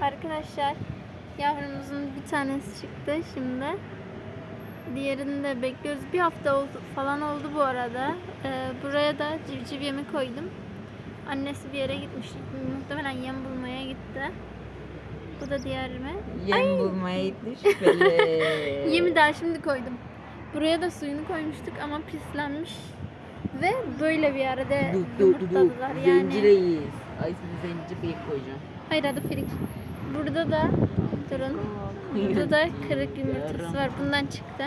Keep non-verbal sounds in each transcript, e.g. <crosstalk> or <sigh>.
Arkadaşlar yavrumuzun bir tanesi çıktı şimdi. Diğerini de bekliyoruz. Bir hafta oldu, falan oldu bu arada. Ee, buraya da civciv yemi koydum. Annesi bir yere gitmiş. Muhtemelen yem bulmaya gitti. Bu da diğer mi? Yem bulmaya gitti şüpheli. <laughs> Yemi daha şimdi koydum. Buraya da suyunu koymuştuk ama pislenmiş. Ve böyle bir yerde yumurtladılar. Yani Zencireyiz. Ay şimdi bıyık koyacağım. Hayır adı Firik. Burada da durun. Burada da kırık yumurtası var. Bundan çıktı.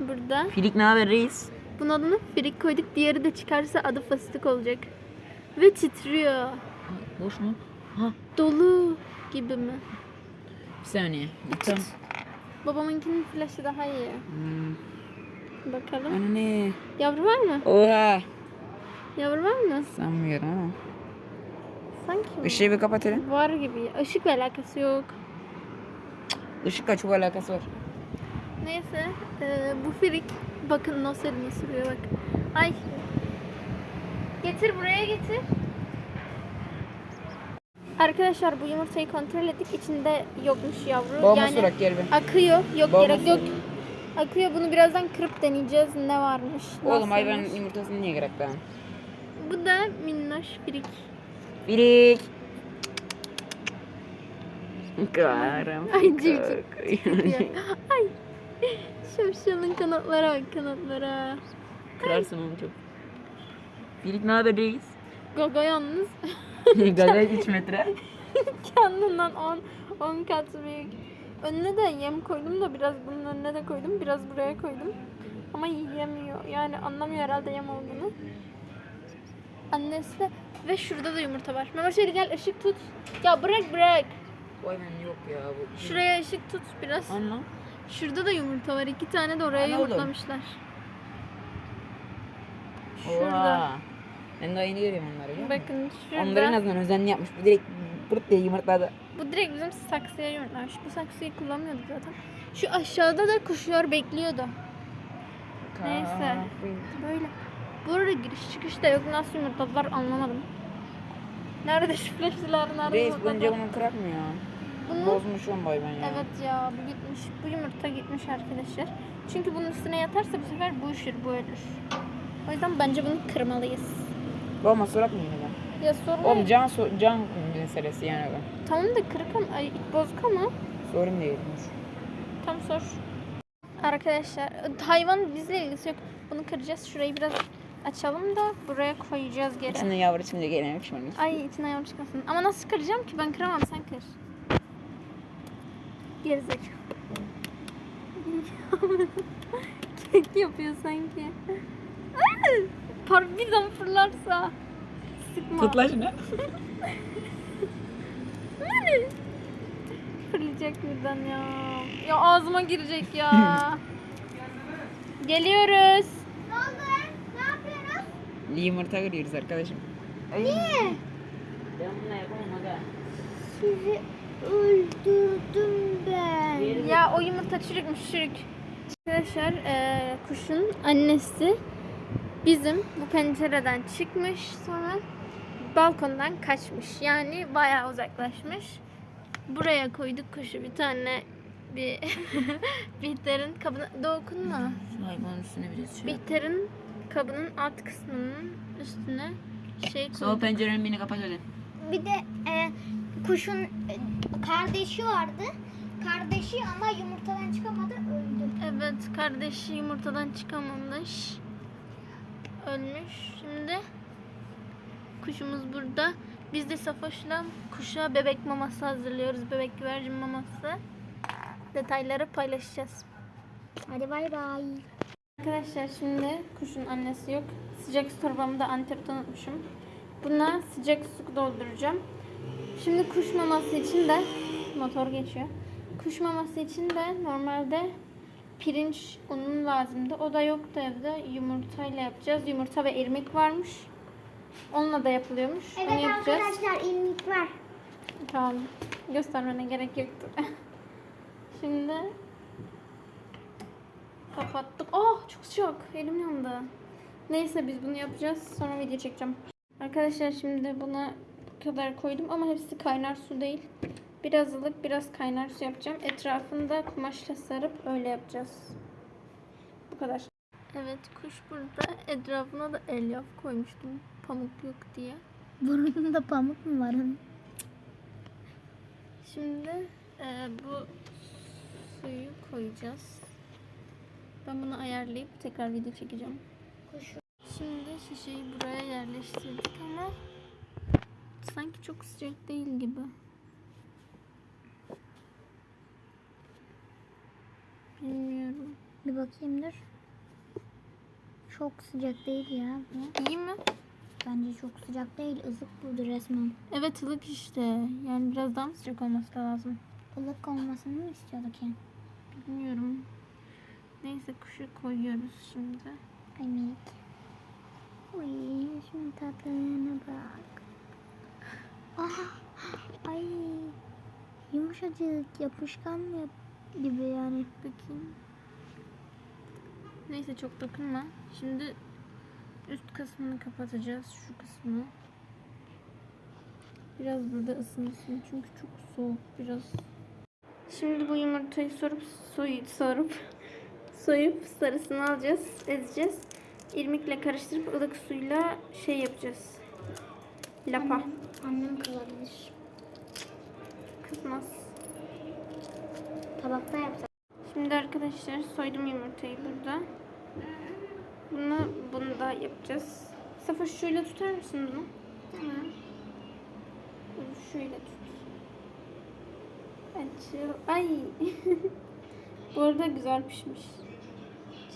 Burada. Filik ne haber reis? Bunun adını Firik koyduk. Diğeri de çıkarsa adı fıstık olacak. Ve titriyor. Boş mu? Ha Dolu gibi mi? bir saniye. Tam. Babamınkinin flaşı daha iyi. Hmm. Bakalım. Ana ne? Yavru var mı? Oha. Yavru var mı? Sanmıyorum ama. Sanki mi? Işığı bir kapat hele. Var gibi. Işıkla alakası yok. Işıkla çok alakası var. Neyse. eee, bu Firik. Bakın nasıl elini sürüyor bak. Ay. Getir buraya getir. Arkadaşlar bu yumurtayı kontrol ettik. İçinde yokmuş yavru. Babama yani sorak gel be. akıyor. Yok Babama gerek yok. sorak. Akıyor. Bunu birazdan kırıp deneyeceğiz. Ne varmış. Oğlum nasılmış. yumurtasını niye gerek ben? Bu da minnoş Firik. Filik. Karım. Ay, civciv. Ay. Şapşalın kanatlara bak kanatlara. Kırarsın onu çok. Filik ne haber reis? Gogo yalnız <laughs> Gaga 3 metre. kendinden 10 10 kat büyük. Önüne de yem koydum da biraz bunun önüne de koydum. Biraz buraya koydum. Ama yiyemiyor. Yani anlamıyor herhalde yem olduğunu. Annesi de ve şurada da yumurta var. Mehmet Ali gel ışık tut. Ya bırak bırak. Vay ben yok ya bu. Şuraya ışık tut biraz. Anla. Şurada da yumurta var. İki tane de oraya oğlum. yumurtlamışlar. Şurada. Oha. Ben daha yeni görüyorum onları. Bakın şurada. Onları en azından özenli yapmış. Bu direkt pırt diye yumurtladı. Bu direkt bizim saksıya yumurtlamış. Bu saksıyı kullanmıyorduk zaten. Şu aşağıda da kuşlar bekliyordu. Neyse. Böyle. Bu arada giriş çıkış da yok. Nasıl yumurtladılar anlamadım. Nerede flaşlar? Nerede Reis yumurtladılar? bence bunu kırakmıyor ya. Bunu- Bozmuş on bay ben ya. Evet ya bu gitmiş. Bu yumurta gitmiş arkadaşlar. Çünkü bunun üstüne yatarsa bu sefer bu üşür, bu ölür. O yüzden bence bunu kırmalıyız. Babama sorak mı yine ben? Ya sorun Oğlum can, so can meselesi yani bu. Tamam da kırık ama, ay, bozuk ama. Sorun değilmiş. Tam sor. Arkadaşlar hayvan bizle ilgisi yok. Bunu kıracağız. Şurayı biraz açalım da buraya koyacağız geri. İçinde yavru içinde gelemek şimdi. Ay içine yavru çıkmasın. Ama nasıl kıracağım ki? Ben kıramam sen kır. Gerizekalı. <laughs> Kek yapıyor sanki. Par fırlarsa. Sıkma. Tutla şunu. <laughs> Fırlayacak birden ya. Ya ağzıma girecek ya. <laughs> Geliyoruz. Ne oldu? Ne yapıyorsunuz? Yumurta kırıyoruz arkadaşım. Niye? Ben bunu yapamam aga. Sizi öldürdüm ben. Ya o yumurta çürükmüş çürük. Arkadaşlar eee, kuşun annesi bizim bu pencereden çıkmış sonra balkondan kaçmış. Yani bayağı uzaklaşmış. Buraya koyduk kuşu bir tane bir <laughs> Bihter'in kabına dokunma. Şu hayvanın üstüne biraz şey. Bihter'in kabının alt kısmının üstüne şey koyduk. pencerenin birini kapat hadi. Bir de e, kuşun e, kardeşi vardı. Kardeşi ama yumurtadan çıkamadı öldü. Evet kardeşi yumurtadan çıkamamış. Ölmüş. Şimdi kuşumuz burada. Biz de Safoş'la kuşa bebek maması hazırlıyoruz. Bebek güvercin maması. Detayları paylaşacağız. Hadi bay bay. Arkadaşlar şimdi kuşun annesi yok. Sıcak su torbamı da Antep'te unutmuşum. Buna sıcak su dolduracağım. Şimdi kuş maması için de motor geçiyor. Kuş maması için de normalde pirinç unun lazımdı. O da yoktu evde. Yumurtayla yapacağız. Yumurta ve irmik varmış. Onunla da yapılıyormuş. Onu Evet yapacağız. arkadaşlar ilmik var. Tamam. Göstermene gerek yoktu. <laughs> Şimdi kapattık. Oh çok sıcak. Elim yandı. Neyse biz bunu yapacağız. Sonra video çekeceğim. Arkadaşlar şimdi buna kadar koydum ama hepsi kaynar su değil. Biraz ılık, biraz kaynar su yapacağım. Etrafını da kumaşla sarıp öyle yapacağız. Bu kadar. Evet, kuş burada. Etrafına da elyaf koymuştum. Pamuk yok diye. Burnunda pamuk mu var? Şimdi e, bu suyu koyacağız. Ben bunu ayarlayıp tekrar video çekeceğim. Şimdi şişeyi buraya yerleştirdik ama sanki çok sıcak değil gibi. Bilmiyorum. Bir bakayım dur. Çok sıcak değil ya bu. İyi mi? Bence çok sıcak değil. Ilık budur resmen. Evet ılık işte. Yani biraz daha mı sıcak olması lazım? Ilık olmasını mı istiyorduk yani? Bilmiyorum. Neyse kuşu koyuyoruz şimdi. Minik. Uy şunun tatlılığına bak. Ah, ay yumuşacık yapışkan yap gibi yani. Bakayım. Neyse çok dokunma. Şimdi üst kısmını kapatacağız. Şu kısmı. Biraz burada ısınsın çünkü çok soğuk biraz. Şimdi bu yumurtayı sorup soyup sorup soyup sarısını alacağız, ezeceğiz. İrmikle karıştırıp ılık suyla şey yapacağız. Lapa. Annem, annem kızabilir. Kızmaz. Tabakta yapsak. Şimdi arkadaşlar soydum yumurtayı burada. Bunu bunu da yapacağız. Safa şöyle tutar mısın bunu? Tamam. Bunu şöyle tut. Açıl. Ay. <laughs> Bu arada güzel pişmiş.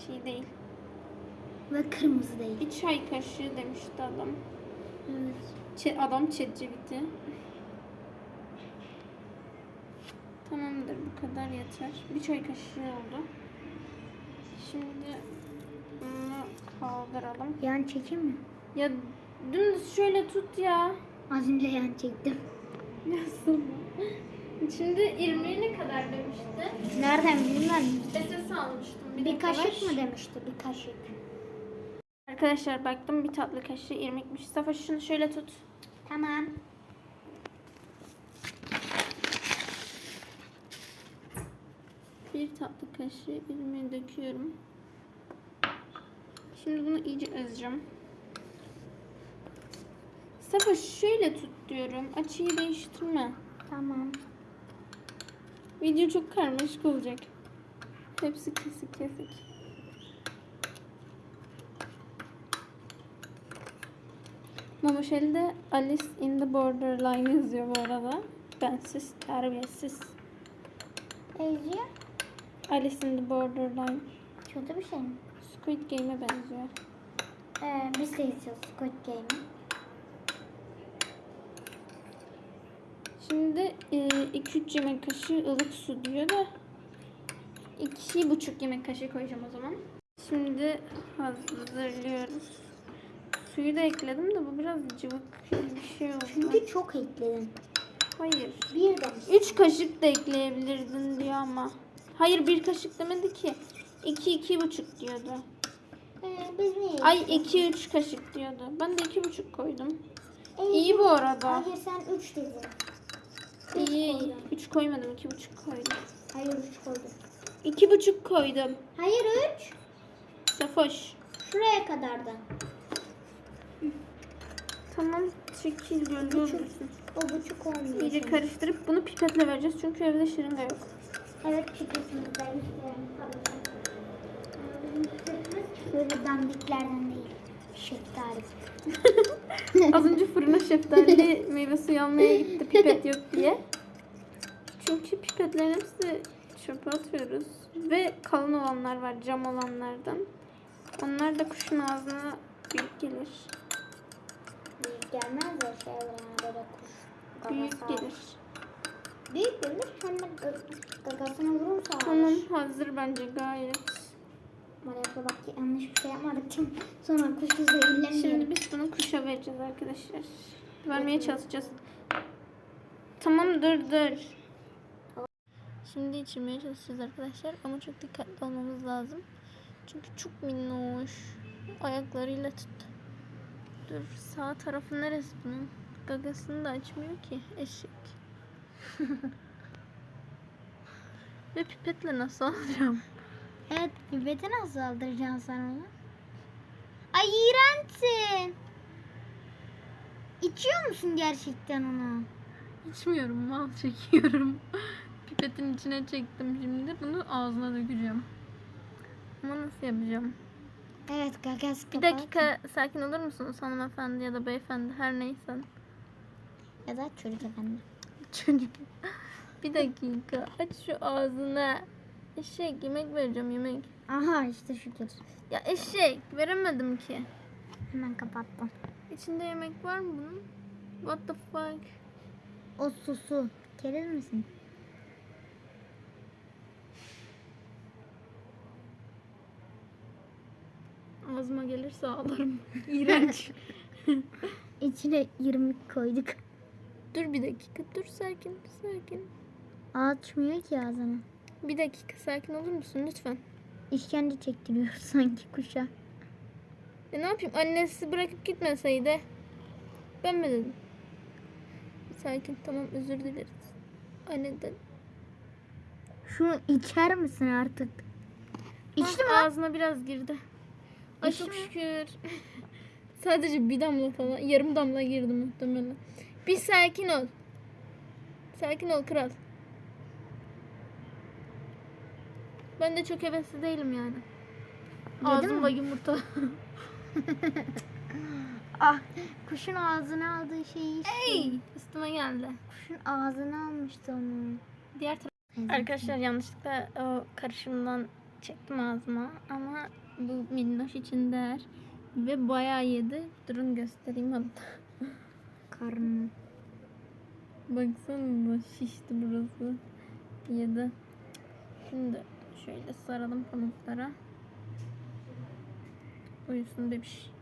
Şey değil. Ve kırmızı değil. Bir çay kaşığı demişti adam. Evet. Ç- adam çetçeviti. Tamamdır bu kadar yeter. Bir çay kaşığı oldu. Şimdi bunu kaldıralım. Yan çekeyim mi? Ya dümdüz şöyle tut ya. Az önce yan çektim. <laughs> Nasıl? Şimdi irmiğe ne kadar demişti? Nereden bilmem. SS almıştım. Bir dakika kaşık mı demişti? Bir kaşık. Arkadaşlar baktım bir tatlı kaşığı irmikmiş. Safa şunu şöyle tut. Tamam. Bir tatlı kaşığı irmiğe döküyorum. Şimdi bunu iyice ezeceğim. Safa şöyle tut diyorum. Açıyı değiştirme. Tamam. Video çok karmaşık olacak. Hepsi kesik kesik. Mamışel'de Alice in the Borderline yazıyor bu arada. Bensiz, terbiyesiz. Eziyor. Alice in the Borderline. Kötü bir şey mi? Squid Game'e benziyor. Ee, biz de izliyoruz Squid Game'i. Şimdi 2-3 yemek kaşığı ılık su diyor da 2,5 yemek kaşığı koyacağım o zaman. Şimdi hazırlıyoruz. Suyu da ekledim de bu biraz cıvık bir şey oldu. Çünkü çok ekledin. Hayır. Bir demiş. 3 kaşık da ekleyebilirdin diyor ama. Hayır bir kaşık demedi ki. 2 iki, buçuk diyordu. Ee, biz? Ay 2 3 kaşık diyordu. Ben de iki buçuk koydum. Ee, İyi bu arada. Hayır sen 3 dedin. Üç koydum. 3 koymadım iki buçuk koydum. Hayır 3 koydum. İki buçuk koydum. Hayır 3. Safoş. Şuraya kadar da. Tamam çekil olursun. O buçuk olmuyor. İyice karıştırıp bunu pipetle vereceğiz çünkü evde şırınga yok. Evet pipetimizi de gösterelim. Böyle dandiklerden değil. Şeftali. <laughs> Az önce fırına şeftali meyve suyu almaya gitti pipet yok diye. <laughs> Çünkü pipetlerin hepsi çöpe atıyoruz. Ve kalın olanlar var cam olanlardan. Onlar da kuşun ağzına büyük gelir. Büyük gelmez ya şeyler yani böyle kuş. Büyük gelir. Büyük gelir. Hem de gag- gagasına vurursa Tamam hazır bence gayet. Malaka bak yanlış bir şey yapmadık. Şimdi sonra kuşu zehirlemeyelim. Şimdi biz bunu kuşa vereceğiz arkadaşlar. Vermeye çalışacağız. Tamam dur dur. Şimdi içirmeye çalışacağız arkadaşlar ama çok dikkatli olmamız lazım. Çünkü çok minnoş. Ayaklarıyla tut. Dur sağ tarafı neresi bunun? gagasını da açmıyor ki eşek. <laughs> Ve pipetle nasıl alacağım? Evet pipeti nasıl aldıracaksın sen onu? Ay iğrençsin. İçiyor musun gerçekten onu? İçmiyorum mal çekiyorum. Pipetin içine çektim şimdi. Bunu ağzına dökeceğim. Ama nasıl yapacağım? Evet gagas Bir dakika sakin olur musunuz hanımefendi ya da beyefendi her neysen. Ya da çocuk efendi. <laughs> Çocuk. Bir dakika aç şu ağzını. Eşek yemek vereceğim yemek. Aha işte şükür. Ya eşek veremedim ki. Hemen kapattım. İçinde yemek var mı bunun? What the fuck? O susu. Keriz misin? Ağzıma gelirse ağlarım. <laughs> İğrenç. <laughs> İçine irmik koyduk. dur bir dakika dur sakin sakin. Açmıyor ki ağzını. Bir dakika sakin olur musun lütfen? İşkence çektiriyor <laughs> sanki kuşa. E ne yapayım annesi bırakıp gitmeseydi. Ben mi dedim? Sakin tamam özür dileriz. Anneden. Şunu içer misin artık? İçti mi? Ah, Ağzına biraz girdi. Ay çok şükür. <laughs> Sadece bir damla falan. Yarım damla girdi muhtemelen. Bir sakin ol. Sakin ol kral. Ben de çok hevesli değilim yani. Ağzımda yumurta. <laughs> Ah kuşun ağzına aldığı şeyi içti. Hey! Üstüme geldi. Kuşun ağzına almıştı onu. Diğer taraf. Arkadaşlar yanlışlıkla o karışımdan çektim ağzıma ama bu minnoş için değer. Ve bayağı yedi. Durun göstereyim hatta. <laughs> Karnı. Baksana şişti burası. Yedi. Şimdi şöyle saralım pamuklara. Uyusun bebiş.